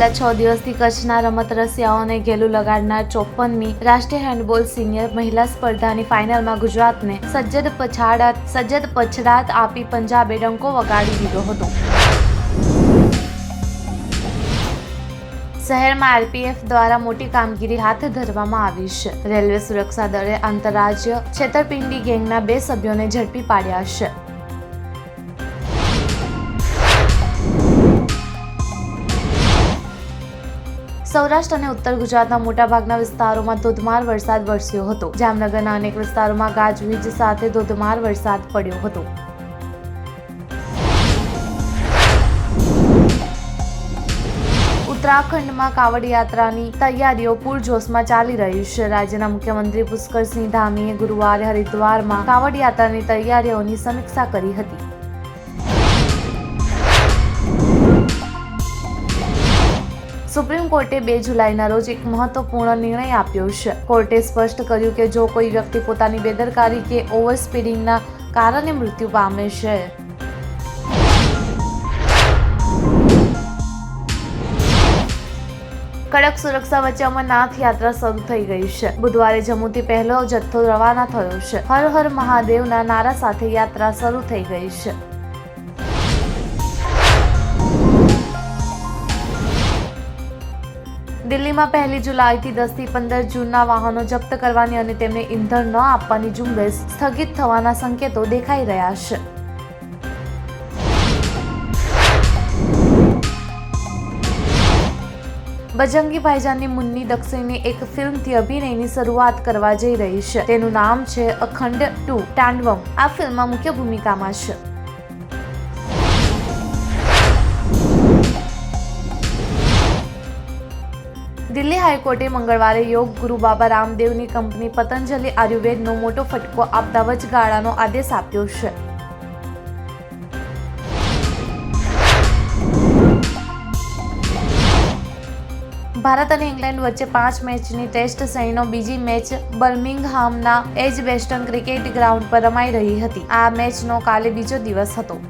છેલ્લા છ દિવસથી કચ્છના રમત રસિયાઓને ઘેલું લગાડનાર ચોપ્પનમી રાષ્ટ્રીય હેન્ડબોલ સિનિયર મહિલા સ્પર્ધાની ફાઇનલમાં ગુજરાતને સજ્જદ પછાડાત, સજ્જદ પછડાત આપી પંજાબે ડંકો વગાડી દીધો હતો. શહેરમાં આરપીએફ દ્વારા મોટી કામગીરી હાથ ધરવામાં આવી છે. રેલવે સુરક્ષા દળે આંતરરાજ્ય છેતરપિંડી ગેંગના બે સભ્યોને ઝડપી પાડ્યા છે. સૌરાષ્ટ્ર અને ઉત્તર ગુજરાતના મોટાભાગના વિસ્તારોમાં ધોધમાર વરસાદ વરસ્યો હતો. જામનગરના અનેક વિસ્તારોમાં ગાજવીજ સાથે ધોધમાર વરસાદ પડ્યો હતો. ઉત્તરાખંડમાં કાવડ યાત્રાની તૈયારીઓ પૂરજોશમાં ચાલી રહી છે. રાજ્યના મુખ્યમંત્રી પુષ્કરસિંહ ધામીએ ગુરુવારે હરિદ્વારમાં કાવડ યાત્રાની તૈયારીઓની સમીક્ષા કરી હતી. સુપ્રીમ કોર્ટે બે જુલાઈના રોજ એક મહત્વપૂર્ણ નિર્ણય આપ્યો છે. કોર્ટે સ્પષ્ટ કર્યું કે જો કોઈ વ્યક્તિ પોતાની બેદરકારી કે ઓવર સ્પીડિંગના કારણે મૃત્યુ પામે છે. કડક સુરક્ષા વચ્ચે અમરનાથ યાત્રા શરૂ થઈ ગઈ છે. બુધવારે જમ્મુથી પહેલો જથ્થો રવાના થયો છે. હર હર મહાદેવના નારા સાથે યાત્રા શરૂ થઈ ગઈ છે. દિલ્હીમાં પહેલી જુલાઈથી દસથી પંદર જૂનના વાહનો જપ્ત કરવાની અને તેમને ઈંધણ ન આપવાની ઝુંબેશ સ્થગિત થવાના સંકેતો દેખાઈ રહ્યા છે. બજરંગી ભાઈજાનની મુન્ની દક્ષિણની એક ફિલ્મથી અભિનયની શરૂઆત કરવા જઈ રહી છે. તેનું નામ છે અખંડ ટુ તાંડવમ આ ફિલ્મમાં મુખ્ય ભૂમિકામાં છે. દિલ્હી હાઈકોર્ટે મંગળવારે યોગ ગુરુ બાબા રામદેવની કંપની પતંજલિ આયુર્વેદનો મોટો ફટકો આપતા વચગાળાનો આદેશ આપ્યો છે. ભારત અને ઇંગ્લેન્ડ વચ્ચે પાંચ મેચની ટેસ્ટ શ્રેણીનો બીજી મેચ બર્મિંગહામના એજ વેસ્ટર્ન ક્રિકેટ ગ્રાઉન્ડ પર રમાઈ રહી હતી. આ મેચનો કાલે બીજો દિવસ હતો.